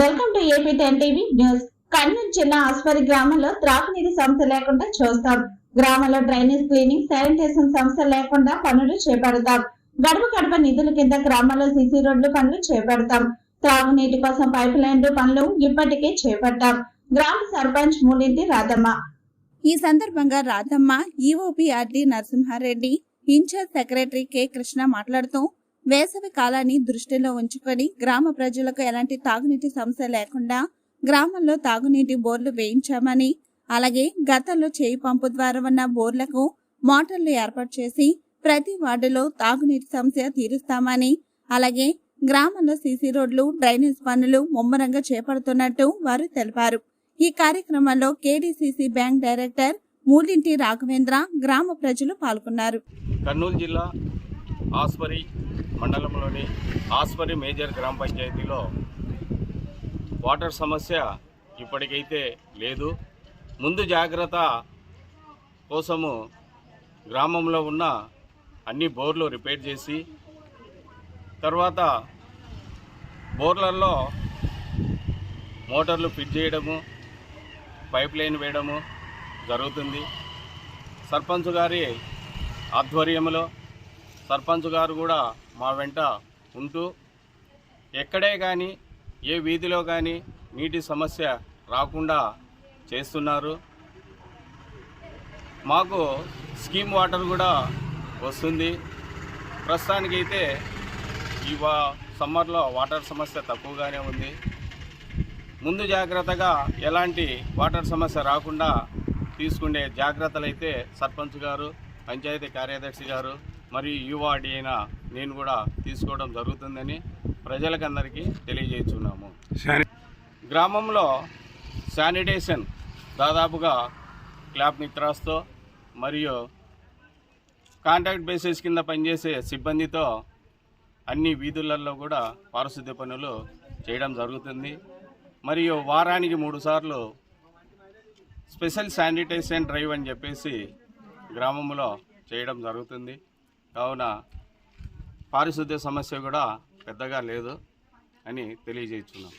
Welcome to AP ten TV news. Kurnool జిల్లా ఆస్పరి గ్రామంలో త్రాగునీరు సంస్థ లేకుండా చూస్తాం. గ్రామంలో డ్రైనేజ్ క్లీనింగ్ శానిటేషన్ సంస్థ లేకుండా పనులు చేపడతాం. గడప గడప నిధుల కింద గ్రామంలో సిసి రోడ్లు పనులు చేపడతాం. త్రాగునీటి కోసం పైప్ లైన్లు పనులు ఇప్పటికే చేపట్టాం. గ్రామ సర్పంచ్ మూలింటి రాధమ్మ. ఈ సందర్భంగా Radhamma EOPRD Narasimha Reddy in charge secretary K Krishna మాట్లాడుతూ వేసవి కాలాన్ని దృష్టిలో ఉంచుకొని గ్రామ ప్రజలకు ఎలాంటి తాగునీటి సమస్య లేకుండా గ్రామంలో తాగునీటి బోర్లు వేయించామని అలాగే గతంలో చేయి పంపు ద్వారా ఉన్న బోర్లకు మోటార్లు ఏర్పాటు చేసి ప్రతి వార్డులో తాగునీటి సమస్య తీరుస్తామని అలాగే గ్రామంలో సీసీ రోడ్లు డ్రైనేజ్ పనులు ముమ్మరంగా చేపడుతున్నట్టు వారు తెలిపారు. ఈ కార్యక్రమంలో KDCC bank director Moolinti Raghavendra గ్రామ ప్రజలు పాల్గొన్నారు. కర్నూలు జిల్లా ఆస్పరి మండలంలోని ఆస్పరి మేజర్ గ్రామ పంచాయతీలో వాటర్ సమస్య ఇప్పటికైతే లేదు. ముందు జాగ్రత్త కోసము గ్రామంలో ఉన్న అన్ని బోర్లు రిపేర్ చేసి తర్వాత బోర్లలో మోటార్లు ఫిట్ చేయడము పైప్ లైన్ వేయడము జరుగుతుంది. సర్పంచ్ గారి ఆధ్వర్యంలో సర్పంచ్ గారు కూడా మా వెంట ఉంటూ ఎక్కడే కానీ ఏ వీధిలో కానీ నీటి సమస్య రాకుండా చేస్తున్నారు. మాకు స్కీమ్ వాటర్ కూడా వస్తుంది. ప్రస్తుతానికైతే ఈ వా సమ్మర్లో వాటర్ సమస్య తక్కువగానే ఉంది. ముందు జాగ్రత్తగా ఎలాంటి వాటర్ సమస్య రాకుండా తీసుకునే జాగ్రత్తలు అయితే సర్పంచ్ గారు పంచాయతీ కార్యదర్శి గారు మరియు యువాడి అయిన నేను కూడా తీసుకోవడం జరుగుతుందని ప్రజలకందరికీ తెలియజేస్తున్నాము. గ్రామంలో శానిటేషన్ దాదాపుగా క్లాప్ మిత్రాస్తో మరియు కాంట్రాక్ట్ బేసిస్ కింద పనిచేసే సిబ్బందితో అన్ని వీధులలో కూడా పారిశుద్ధ్య పనులు చేయడం జరుగుతుంది. మరియు వారానికి మూడు సార్లు స్పెషల్ శానిటైజేషన్ డ్రైవ్ అని చెప్పేసి గ్రామంలో చేయడం జరుగుతుంది. కావున పారిశుద్ధ్య సమస్య కూడా పెద్దగా లేదు అని తెలియజేస్తున్నాం.